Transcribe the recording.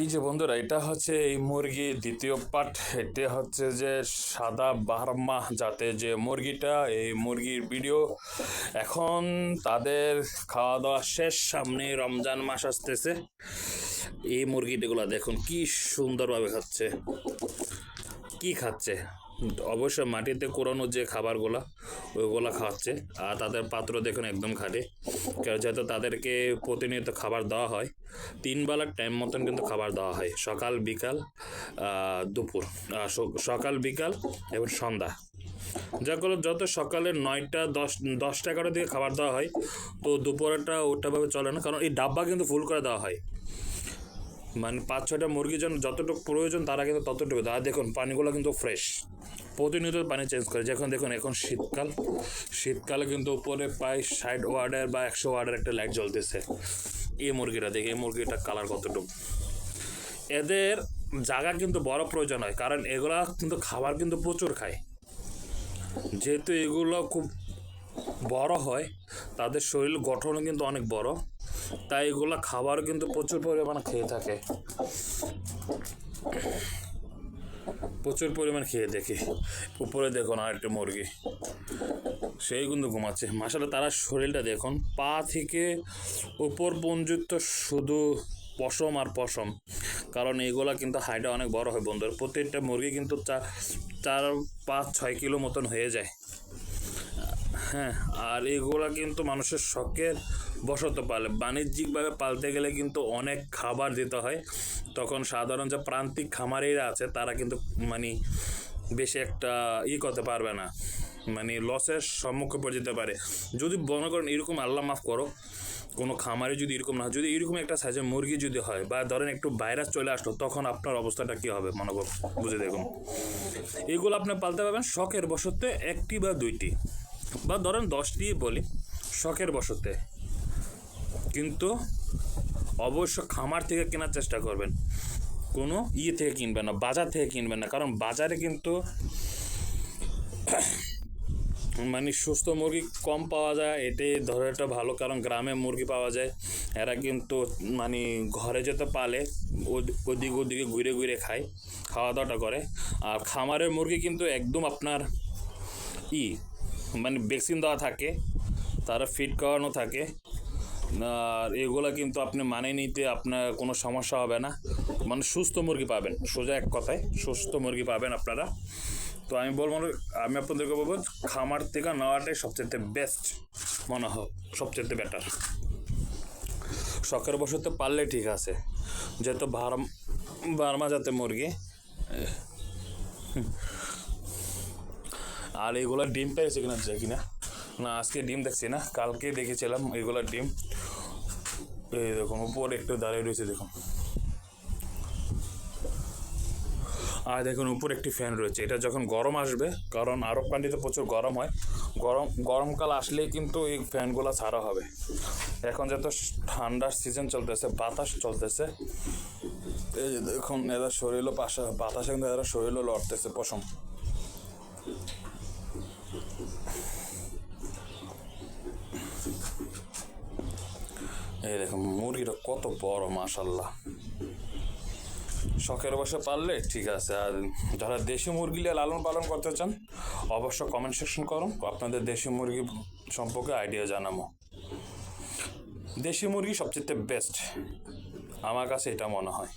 এই যে বন্ধুরা, এটা হচ্ছে এই মুরগি দ্বিতীয় পার্ট এটা হচ্ছে যে সাদা বার্মা জাতে যে মুরগিটা, এই মুরগির ভিডিও। এখন তাদের খাওয়া দাওয়া শেষ, সামনে রমজান মাস আসতেছে। এই মুরগিগুলো দেখুন, কি সুন্দরভাবে খাচ্ছে, কি খাচ্ছে। অবশ্য মাটিতে কোরানো যে খাবারগুলো, ওইগুলো খাওয়াচ্ছে। আর তাদের পাত্র দেখুন একদম খাটে। কারণ যেহেতু তাদেরকে প্রতিনিয়ত খাবার দেওয়া হয়, তিন বেলার টাইম মতন কিন্তু খাবার দেওয়া হয়। সকাল, বিকাল দুপুর। সকাল, বিকাল এবং সন্ধ্যা। যেগুলো যত সকালে নয়টা, দশ, দশটা, এগারোটার দিকে খাবার দেওয়া হয়, তো দুপুরেরটা ওটাভাবে চলে না। কারণ এই ডাব্বা কিন্তু ফুল করে দেওয়া হয়। মানে পাঁচ ছয়টা মুরগির জন্য যতটুকু প্রয়োজন তারা কিন্তু ততটুকু তারা দেখুন, পানিগুলো কিন্তু ফ্রেশ প্রতিনিয়ত পানি চেঞ্জ করে। যখন দেখুন, এখন শীতকাল। শীতকালে কিন্তু উপরে প্রায় ষাট ওয়ার্ডের বা একশো ওয়ার্ডের একটা লাইট জ্বলতেছে। এই মুরগিটা দেখে, এই মুরগিটা কালার কতটুকু। এদের জায়গা কিন্তু বড় প্রয়োজন হয়, কারণ এগুলা কিন্তু খাবার কিন্তু প্রচুর খায়। যেহেতু এগুলো খুব বড় হয়, তাদের শরীর গঠনও কিন্তু অনেক বড়। তাই এগুলো খাবার কিন্তু প্রচুর পরিমাণে খেয়ে থাকে। প্রচুর পরিমাণ খেয়ে দেখি। উপরে দেখুন আর একটা মুরগি। সেই কিন্তু ঘুমাচ্ছে। মাসালে তারা শরীরটা দেখুন। পা থেকে উপর পর্যন্ত শুধু পশম আর পশম। কারণ এইগুলা কিন্তু হাইটটা অনেক বড় হয় বন্ধুরা। প্রত্যেকটা মুরগি কিন্তু চার চার, পাঁচ, ছয় কিলো মতন হয়ে যায়। হ্যাঁ আর এগুলো কিন্তু মানুষের শখের বসত পালে। বাণিজ্যিকভাবে পালতে গেলে কিন্তু অনেক খাবার দিতে হয়। তখন সাধারণ যে প্রান্তিক খামারিরা আছে, তারা কিন্তু মানে বেশি একটা ই করতে পারবে না। মানে লসের সম্মুখে পড়ে যেতে পারে। যদি মনে করেন এরকম আল্লাহ মাফ করো কোনো খামারে যদি এরকম না হয়, যদি এরকম একটা সাইজের মুরগি যদি হয় বা ধরেন একটু ভাইরাস চলে আসলো, তখন আপনার অবস্থাটা কী হবে? মনে করুন, বুঝে দেখুন। এগুলো আপনি পালতে পারবেন শখের বসতে একটি বা দুইটি। বা ধরেন দশ দিয়ে বলি, শখের বসতে। কিন্তু অবশ্য খামার থেকে কেনার চেষ্টা করবেন। কোনো ইয়ে থেকে কিনবেন না, বাজার থেকে কিনবেন না। কারণ বাজারে কিন্তু মানে সুস্থ মুরগি কম পাওয়া যায় এটাই ধরে একটা ভালো কারণ, গ্রামে মুরগি পাওয়া যায়। এরা কিন্তু মানে ঘরে যেতে পালে, ওদ- ওদিকে ওদিকে ঘুরে ঘুরে খায়, খাওয়া দাওয়াটা করে। আর খামারের মুরগি কিন্তু একদম আপনার ই মানে ভ্যাকসিন দেওয়া থাকে, তারা ফিট করানো থাকে। আর এগুলো কিন্তু আপনি মানে নিতে আপনার কোনো সমস্যা হবে না। মানে সুস্থ মুরগি পাবেন, সোজা এক কথায়, সুস্থ মুরগি পাবেন আপনারা। তো আমি বলব, আমি আপনাদেরকে বলব, খামার থেকে নেওয়াটাই সবচেয়ে বেস্ট মনে হয় সবচেয়ে বেটার শখের বসতে পারলে ঠিক আছে, যেহেতু বারম বার্মা জাতের মুরগি। আর এগুলো ডিম পেয়েছে কিনা যায় কিনা না। আজকে ডিম দেখছি না, কালকে দেখেছিলাম এগুলোর ডিম। এই দেখুন, উপরে একটু দাঁড়িয়ে রয়েছে, দেখুন। আর দেখুন, উপরে একটি ফ্যান রয়েছে। এটা যখন গরম আসবে, কারণ আরব কান্ট্রিতে প্রচুর গরম হয়। গরম, গরমকাল আসলেই কিন্তু এই ফ্যানগুলো ছাড়া হবে। এখন যত ঠান্ডার সিজন চলতেছে, বাতাস চলতেছে, এই যে দেখুন এরা শরীরও পাশে, বাতাসে কিন্তু এরা শরীরও লড়তেছে, পশম। এই দেখুন মুরগিটা কত বড় মাশাল্লাহ শখের বসে পারলে ঠিক আছে। আর যারা দেশি মুরগি নিয়ে লালন পালন করতে চান অবশ্য কমেন্ট সেকশন করুন। আপনাদের দেশি মুরগি সম্পর্কে আইডিয়া জানাব। দেশি মুরগি সবচেয়ে বেস্ট আমার কাছে এটা মনে হয়।